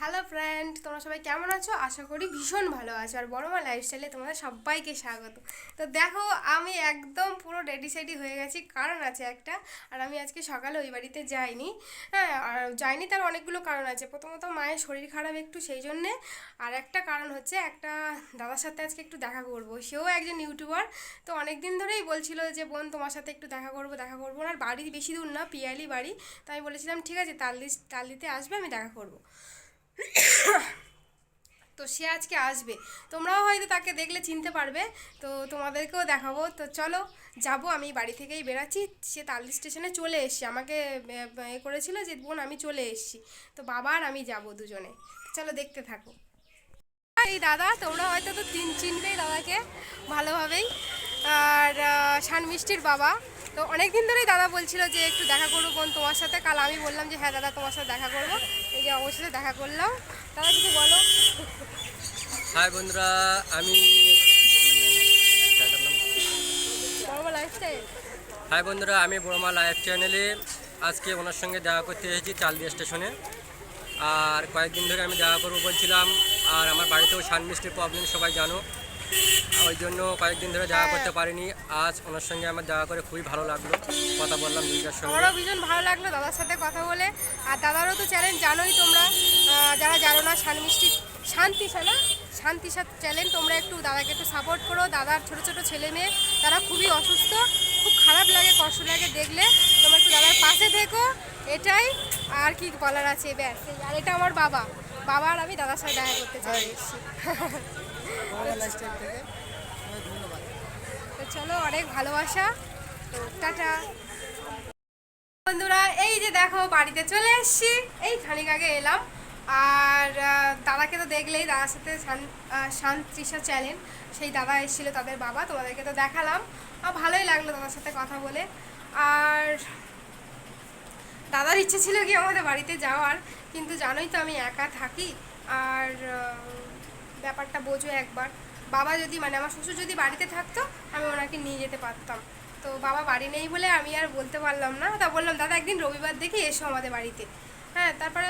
Hello friend তোমরা সবাই কেমন আছো? আশা করি ভীষণ ভালো আছো। আর বড় মা লাইফস্টাইলে তোমাদের সবাইকে স্বাগত। তো দেখো, আমি একদম পুরো রেডি সেডি হয়ে গেছি। কারণ আছে একটা, আর আমি আজকে সকালে ওই বাড়িতে যাইনি। হ্যাঁ আর যাইনি তার অনেকগুলো কারণ আছে। প্রথমত মায়ের শরীর খারাপ একটু সেই জন্যে। আর একটা কারণ হচ্ছে, একটা দাদার সাথে আজকে একটু দেখা করব। সেও একজন ইউটিউবার, তো অনেক দিন ধরেই বলছিল যে, বোন, তোমার সাথে একটু দেখা করব, দেখা করব আর বাড়ি বেশি দূর না, পিয়ালি বাড়ি। তো আমি বলেছিলাম, ঠিক আছে, তালদি, তালদিতে আসবে, আমি দেখা করব। তো সে আজকে আসবে। তোমরাও হয়তো তাকে দেখলে চিনতে পারবে। তো তোমাদেরকেও দেখাবো। তো চলো যাব আমি বাড়ি থেকেই বেরাচ্ছি। সে তালদি স্টেশনে চলে এসছি। আমাকে এ, করেছিল যে বোন আমি চলে এসছি। তো বাবা আর আমি যাব দুজনে। চলো দেখতে থাকো। এই দাদা তোমরা হয়তো তো চিন চিনবেই দাদাকে ভালোভাবেই। আর শান মিষ্টির বাবা। তো অনেক দিন ধরেই দাদা বলছিল যে একটু দেখা করব বোন তোমার সাথে। কাল আমি বললাম যে হ্যাঁ দাদা তোমার সাথে দেখা করব। এই যে সাথে দেখা করলাম। দাদা কিছু বলো? হাই বন্ধুরা আমি হাই বন্ধুরা আমি বড়মা লাইভ চ্যানেলে আজকে ওনার সঙ্গে দেখা করতে এসেছি চালদিয়া স্টেশনে আর কয়েকদিন ধরে আমি দেখা করব বলছিলাম। আর আমার বাড়িতেও সান মিষ্টির প্রবলেম সবাই জানো। ওই জন্য কয়েকদিন ধরে দেখা করতে পারিনি। আজ ওনার সঙ্গে আমার দেখা করে খুবই ভালো লাগল। কথা বললাম দুইটার সঙ্গে। আমারও ভীষণ ভালো লাগল দাদার সাথে কথা বলে। আর দাদারও তো চ্যানেল জানোই তোমরা। যারা জানো না শান মিষ্টি শান্তি না? শান্তি চ্যানেল তোমরা একটু দাদাকে একটু সাপোর্ট করো। দাদার ছোট ছোট ছেলে মেয়ে তারা খুবই অসুস্থ। খুব খারাপ লাগে কষ্ট লাগে দেখলে। তোমরা একটু দাদার পাশে থেকো। এটাই আর কি বলার আছে ব্যাস। আর এটা আমার বাবা। বাবার আমি দাদার সাথে দেখা করতে চাই। এসেছি তো চলো, অনেক ভালোবাসা। তো টাটা। বন্ধুরা, এই যে দেখো, বাড়িতে চলে এসেছি। এই খানিক আগে এলাম। আর দাদাকে তো দেখলেই, দাদার সাথে শান- শান্তিশা চ্যানেল সেই দাদা এসেছিল তাদের বাবা, তোমাদেরকে তো দেখালাম। ভালোই লাগল দাদার সাথে কথা বলে। আর দাদার ইচ্ছে ছিল কি আমাদের বাড়িতে যাওয়ার, কিন্তু জানোই তো আমি একা থাকি। আর ব্যাপারটা বোঝো একবার। বাবা যদি মানে আমার শ্বশুর যদি বাড়িতে থাকতো, আমি ওনাকে নিয়ে যেতে পারতাম। তো বাবা বাড়ি নেই বলে আমি আর বলতে পারলাম না। তা বললাম, দাদা, একদিন রবিবার দেখে এসো আমাদের বাড়িতে। হ্যাঁ তারপরে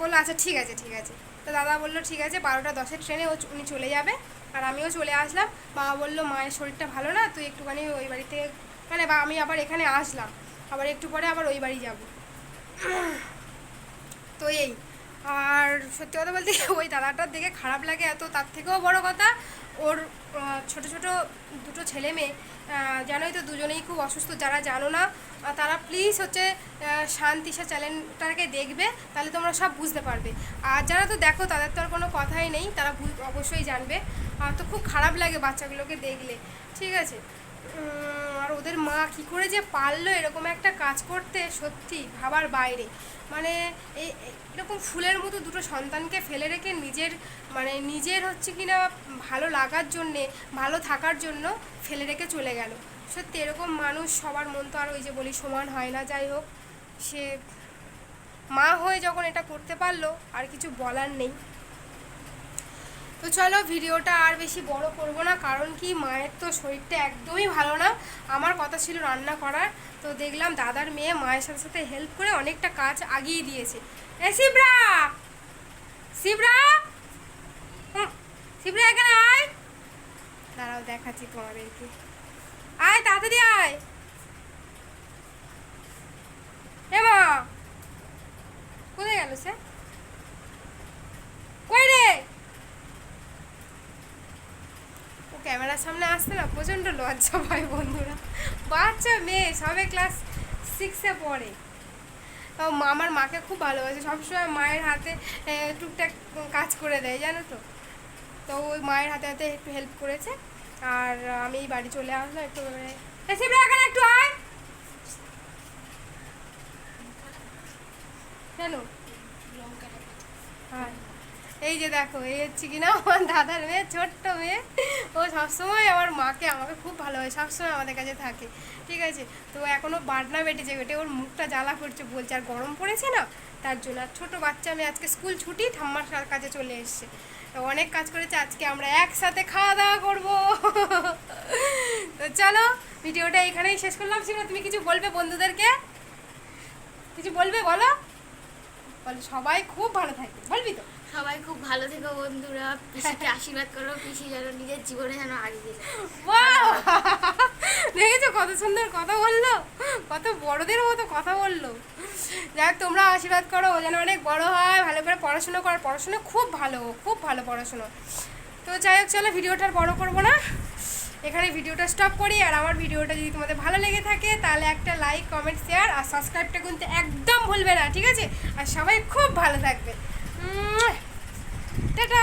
বলল আচ্ছা ঠিক আছে ঠিক আছে। তো দাদা বলল, ঠিক আছে, বারোটা দশের ট্রেনে ও উনি চলে যাবে। আর আমিও চলে আসলাম। বাবা বলল মায়ের শরীরটা ভালো না, তুই একটুখানি ওই বাড়িতে মানে বা, আমি আবার এখানে আসলাম। আবার একটু পরে আবার ওই বাড়ি যাব। তো এই। আর সত্যি কথা বলতে ওই দাদাটার দেখে খারাপ লাগে এত, তার থেকেও বড় কথা ওর ছোট ছোট দুটো ছেলে মেয়ে জানোই তো দুজনেই খুব অসুস্থ, যারা জানো না তারা প্লিজ হচ্ছে শান্তিশা চ্যানেলটাকে দেখবে, তাহলে তোমরা সব বুঝতে পারবে। আর যারা তো দেখো, তাদের তো আর কোনো কথাই নেই, তারা অবশ্যই জানবে। তো খুব খারাপ লাগে বাচ্চাগুলোকে দেখলে, ঠিক আছে? ওদের মা কি করে যে পারল এরকম একটা কাজ করতে, সত্যি ভাবার বাইরে। মানে এই এরকম ফুলের মতো দুটো সন্তানকে ফেলে রেখে নিজের মানে নিজের হচ্ছে কিনা ভালো লাগার জন্যে, ভালো থাকার জন্য ফেলে রেখে চলে গেল। সত্যি এরকম মানুষ সবার মন তো আর ওই যে বলি সমান হয় না, যাই হোক। সে মা হয়ে যখন এটা করতে পারল, আর কিছু বলার নেই। তো চলো ভিডিওটা আর বেশি বড় করব না, কারণ কি মায়ের তো শরীরটা একদমই ভালো না। আমার কথা ছিল রান্না করার, তো দেখলাম দাদার মেয়ে মায়ের সাথে সাথে হেল্প করে অনেকটা কাজ আগিয়ে দিয়েছে। এ শিবরা! শিবরা! শিবরা এখানে আয়। দাঁড়াও দেখাচ্ছি তোমাদেরকে। আয়, তাড়াতাড়ি আয়। এ মা! কোথায় গেল সে? ক্যামেরার সামনে আসতে না প্রচণ্ড লজ্জা পায় বন্ধুরা। বাচ্চা মেয়ে সবে ক্লাস সিক্সে পড়ে। তো আমার মাকে খুব ভালোবাসে। সবসময় মায়ের হাতে টুকটাক কাজ করে দেয় জানো তো? তো ওই মায়ের হাতে হাতে একটু হেল্প করেছে। আর আমি এই বাড়ি চলে আসলাম একটু মানে এখানে একটু আয়। কেন হ্যাঁ এই যে দেখো, এই হচ্ছে কিনা আমার দাদার মেয়ে, ছোট্ট মেয়ে। ও সবসময় আমার মাকে, আমাকে খুব ভালোবাসে, সবসময় আমাদের কাছে থাকে, ঠিক আছে? তো এখনও বাটনা বেটেছে বেটে ওর মুখটা জ্বালা করছে, বলছে, আর গরম পড়েছে না? তার জন্য, আর ছোটো বাচ্চা মেয়ে, আজকে স্কুল ছুটি, ঠাম্মার কাছে চলে এসছে। অনেক কাজ করেছে, আজকে আমরা একসাথে খাওয়া দাওয়া করব। তো চলো, ভিডিওটা এখানেই শেষ করলাম। শিবা, তুমি কিছু বলবে বন্ধুদেরকে? কিছু বলবে বলো? বল, সবাই খুব ভালো থাকে বলবি তো? সবাই খুব ভালো থেকো বন্ধুরা। পিসিকে আশীর্বাদ করো, পিসি যেন নিজের জীবনে যেন আগিয়ে যায়! দেখেছ কত সুন্দর কথা বলল? কত বড়দের মতো কথা বলল। যাক, তোমরা আশীর্বাদ করো, ও যেন অনেক বড় হয়, ভালো করে পড়াশুনো কর। পড়াশুনো খুব ভালো খুব ভালো পড়াশুনো। তো যাই হোক, চলো ভিডিওটা বড় করব না। এখানে ভিডিওটা স্টপ করি, আর আমার ভিডিওটা যদি তোমাদের ভালো লেগে থাকে, তাহলে একটা লাইক কমেন্ট শেয়ার আর সাবস্ক্রাইবটা কিন্তু একদম ভুলবে না, ঠিক আছে? আর সবাই খুব ভালো থাকবে। উম, টাটা